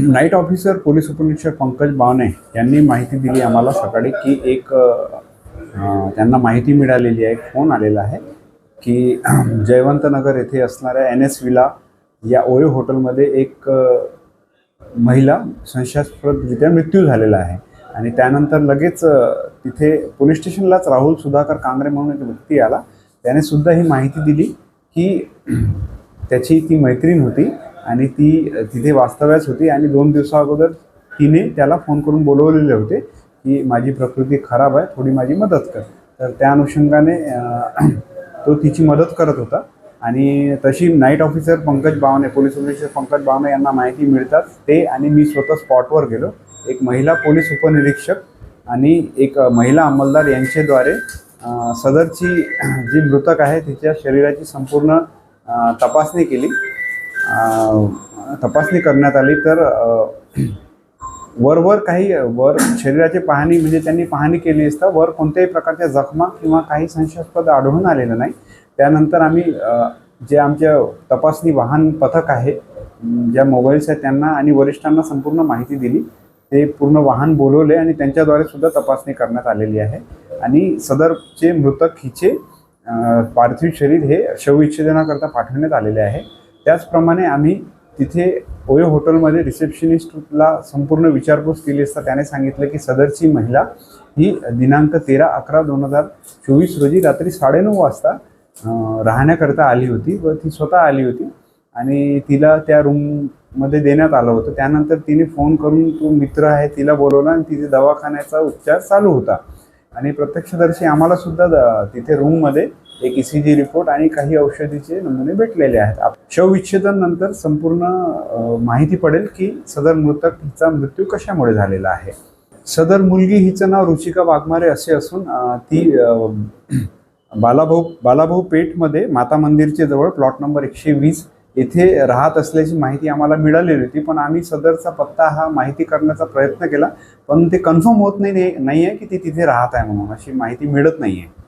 Night officer police उपनिरीक्षक पंकज बावणे यांनी माहिती दिली आम्हाला सकाळी की एक त्यांना माहिती मिळालेली आहे फोन आलेला आहे की जयवंतनगर येथे असणाऱ्या एन एस विला या ओयो हॉटेलमध्ये एक महिला संशयास्पदरित्या मृत्यू झालेला आहे. आणि त्यानंतर लगेच तिथे पोलीस स्टेशनलाच राहुल सुधाकर कांगरे म्हणून एक व्यक्ती आला. त्याने सुद्धा ही माहिती दिली की त्याची ती मैत्रीण होती. आणि ती तिथे वास्तव्यास होती आणि दोन दिवसा अगोदर तिने त्याला फोन करून बोलवलेले होते की माझी प्रकृती खराब आहे थोडी माझी मदत कर. तर त्या अनुषंगाने तो तिची मदत करत होता आणि तशी night officer Pankaj Bawane police officer Pankaj Bawane यांना माहिती मिळतात ते आणि मी स्वतः स्पॉटवर गेलो. एक महिला पोलीस उपनिरीक्षक आणि एक महिला अंमलदार यांच्याद्वारे सदरची जी मृतक आहे तिच्या शरीराची संपूर्ण तपासणी केली. तपासणी करण्यात आली तर वरवर काही वर शरीराची पाहणी म्हणजे त्यांनी पाहणी केली असता वर कोणत्याही प्रकारच्या जखमा किंवा काही संशयास्पद आढळून आलेलं नाही. त्यानंतर आम्ही जे आमच्या तपासणी वाहन पथक आहे ज्या मोबाईल्स आहेत त्यांना आणि वरिष्ठांना संपूर्ण माहिती दिली. ते पूर्ण वाहन बोलवले आणि त्यांच्याद्वारे सुद्धा तपासणी करण्यात आलेली आहे. आणि सदरचे मृतक हिचे पार्थिव शरीर हे शवविच्छेदनाकरता पाठवण्यात आलेले आहे. त्याचप्रमाणे आम्ही तिथे ओयो हॉटेलमध्ये रिसेप्शनिस्टला संपूर्ण विचारपूस केली असता त्याने सांगितलं की सदरची महिला ही दिनांक तेरा अकरा दोन हजार चोवीस रोजी रात्री साडेनऊ वाजता राहण्याकरता आली होती व ती स्वतः आली होती आणि तिला त्या रूममध्ये देण्यात आलं होतं. त्यानंतर तिने फोन करून तो मित्र आहे तिला बोलवला आणि तिथे दवाखान्याचा उपचार चालू होता. आणि प्रत्यक्षदर्शी आम्हाला सुद्धा द- तिथे रूममध्ये एक ईसीजी सी जी रिपोर्ट आणि काही औषधीचे नमुने भेटलेले आहेत. आप- शवविच्छेदन नंतर संपूर्ण माहिती पडेल की सदर मृतक हिचा मृत्यू कशामुळे झालेला आहे. सदर मुलगी हिचं नाव रुचिका वाघमारे असे असून ती बालाभाऊ बालाभाऊ पेठमध्ये माता मंदिरच्या जवळ प्लॉट नंबर एकशे वीस इथे राहत असल्याची माहिती आम्हाला मिळालेली होती पण आम्ही सदरचा पत्ता हा माहिती करण्याचा प्रयत्न केला पण ते कन्फर्म होत नाही नाही आहे की ती तिथे राहत आहे म्हणून अशी माहिती मिळत नाही आहे